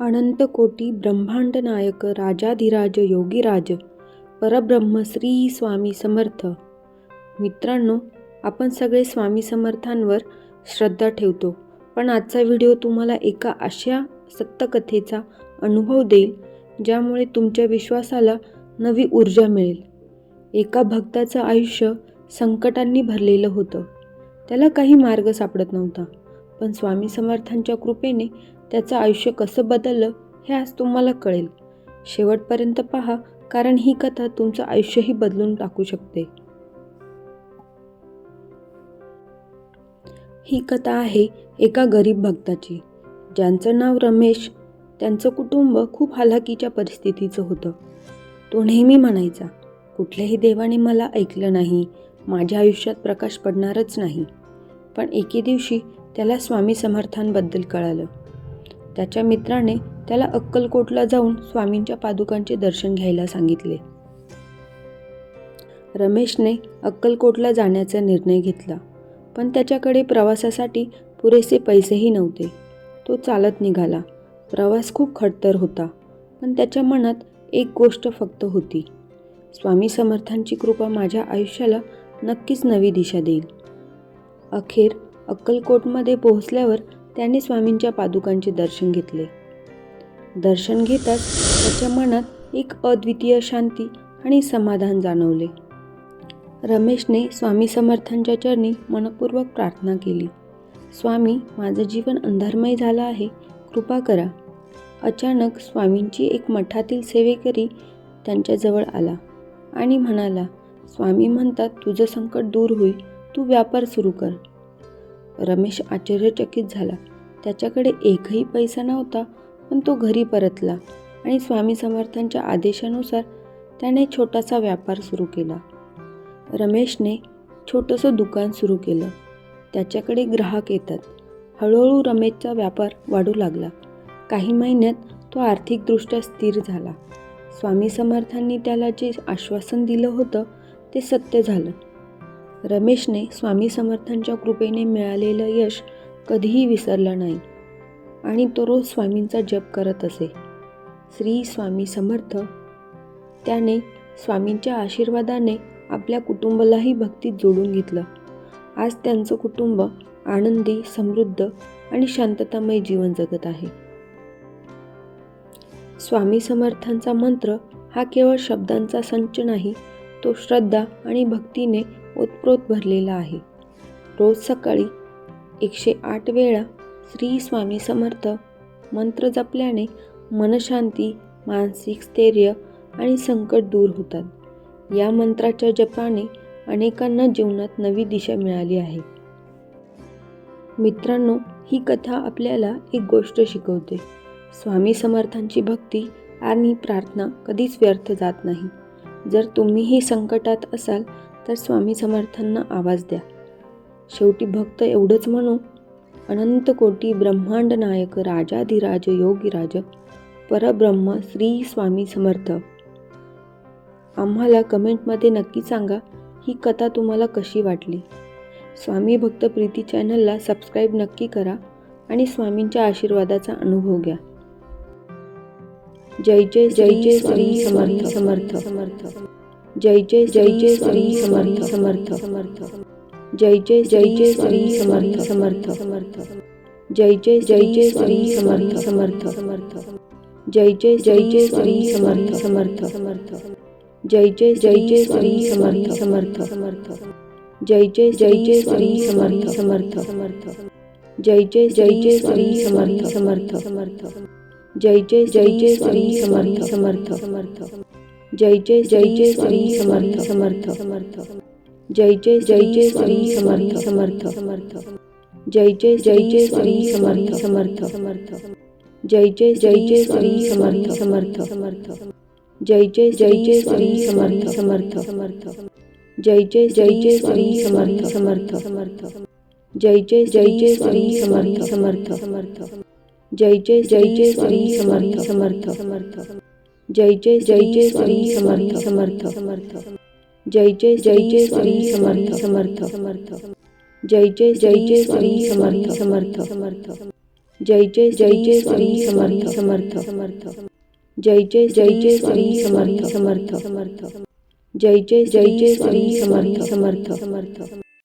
अनंत कोटी ब्रह्मांड नायक राजाधिराज योगीराज परब्रह्म श्री स्वामी समर्थ. मित्रांनो आपण सगळे स्वामी समर्थांवर श्रद्धा ठेवतो पण आजचा व्हिडिओ तुम्हाला एका अशा सत्यकथेचा अनुभव देईल ज्यामुळे तुमच्या विश्वासाला नवी ऊर्जा मिळेल. एका भक्ताचं आयुष्य संकटांनी भरलेलं होतं. त्याला काही मार्ग सापडत नव्हता. पण स्वामी समर्थांच्या कृपेने त्याचं आयुष्य कसं बदललं हे आज तुम्हाला कळेल. शेवटपर्यंत पहा कारण ही कथा तुमचं आयुष्यही बदलून टाकू शकते. ही कथा आहे एका गरीब भक्ताची ज्यांचं नाव रमेश त्यांचं कुटुंब खूप हलाखीच्या परिस्थितीचं होतं. तो नेहमी म्हणायचा कुठल्याही देवाने मला ऐकलं नाही माझ्या आयुष्यात प्रकाश पडणारच नाही. पण एके दिवशी त्याला स्वामी समर्थांबद्दल कळालं. त्याच्या मित्राने त्याला अक्कलकोटला जाऊन स्वामींच्या पादुकांचे दर्शन घ्यायला सांगितले. रमेशने अक्कलकोटला जाण्याचा निर्णय घेतला पण त्याच्याकडे प्रवासासाठी पुरेसे पैसेही नव्हते. तो चालत निघाला. प्रवास खूप खडतर होता पण त्याच्या मनात एक गोष्ट फक्त होती. स्वामी समर्थांची कृपा माझ्या आयुष्याला नक्कीच नवी दिशा देईल. अखेर अक्कलकोटमध्ये पोहोचल्यावर त्याने स्वामींच्या पादुकांचे दर्शन घेतले. दर्शन घेताच त्याच्या मनात एक अद्वितीय शांती आणि समाधान जाणवले. रमेशने स्वामी समर्थांच्या चरणी मनपूर्वक प्रार्थना केली. स्वामी माझं जीवन अंधारमय झालं आहे. कृपा करा. अचानक स्वामींची एक मठातील सेवेकरी त्यांच्याजवळ आला आणि म्हणाला स्वामी म्हणतात तुझं संकट दूर होईल तू व्यापार सुरू कर. रमेश आश्चर्यचकित झाला. त्याच्याकडे एकही पैसा नव्हता पण तो घरी परतला आणि स्वामी समर्थांच्या आदेशानुसार त्याने छोटासा व्यापार सुरू केला. रमेशने छोटंसं दुकान सुरू केलं. त्याच्याकडे ग्राहक येतात. हळूहळू रमेशचा व्यापार वाढू लागला. काही महिन्यात तो आर्थिकदृष्ट्या स्थिर झाला. स्वामी समर्थांनी त्याला जे आश्वासन दिलं होतं ते सत्य झालं. रमेशने स्वामी समर्थांच्या कृपेने मिळालेलं यश कधीही विसरलं नाही. आणि तो रोज स्वामींचा जप करत असे. श्री स्वामी समर्थ. त्याने स्वामींच्या आशीर्वादाने आपल्या कुटुंबालाही भक्तीत जोडून घेतलं. आज त्यांचं कुटुंब आनंदी समृद्ध आणि शांततामय जीवन जगत आहे. स्वामी समर्थांचा मंत्र हा केवळ शब्दांचा संच नाही तो श्रद्धा आणि भक्तीने ओतप्रोत भरलेला आहे. रोज सकाळी एकशे आठ वेळा श्री स्वामी समर्थ मंत्र जपल्याने मनशांती मानसिक स्थैर्य आणि संकट दूर होतात. या मंत्राच्या जपाने अनेकांना जीवनात नवी दिशा मिळाली आहे. मित्रांनो ही कथा आपल्याला एक गोष्ट शिकवते. स्वामी समर्थांची भक्ती आणि प्रार्थना कधीच व्यर्थ जात नाही. जर तुम्हीही संकटात असाल तर स्वामी समर्थांना आवाज द्या. शेवटी भक्त एवढंच म्हणू अनंत कोटी ब्रह्मांड नायक राजाधिराज योगीराज परब्रह्म श्री स्वामी समर्थ. आम्हाला कमेंटमध्ये नक्की सांगा ही कथा तुम्हाला कशी वाटली? स्वामी भक्त प्रीती चॅनलला सबस्क्राईब नक्की करा आणि स्वामींच्या आशीर्वादाचा अनुभव घ्या. जय जय जय जय श्री समर्थ समर्थ. समर्थ. जय जय जय जय श्री समर्थ समर्थ समर्थ जय जय जय जय श्री समर्थ समर्थ समर्थ जय जय जय जय श्री समर्थ समर्थ समर्थ जय जय जय जय श्री समर्थ समर्थ समर्थ जय जय जय जय श्री समर्थ समर्थ समर्थ जय जय जय जय श्री समर्थ समर्थ समर्थ जय जय जय जय श्री समर्थ समर्थ समर्थ जय जय जय जय श्री समर्थ समर्थ समर्थ जय जय जय जय श्री समर्थ समर्थ समर्थ जय जय जय जय श्री समर्थ। समर्थ। समर्थ जय जय जय जय श्री समर्थ। समर्थ समर्थ जय जय जय जय श्री समर्थ। समर्थ समर्थ जय जय जय जय श्री समर्थ। समर्थ समर्थ जय जय जय जय श्री समर्थ समर्थ समर्थ जय जय जय जय श्री समर्थ समर्थ समर्थ जय जय जय जय श्री समर्थ समर्थ समर्थ। जय जय जय जय श्री समर्थ समर्थ समर्थ जय जय जय जय श्री समर्थ समर्थ समर्थ जय जय जय जय श्री समर्थ समर्थ समर्थ जय जय जय जय श्री समर्थ समर्थ समर्थ जय जय जय जय श्री समर्थ समर्थ समर्थ जय जय जय जय श्री समर्थ समर्थ समर्थ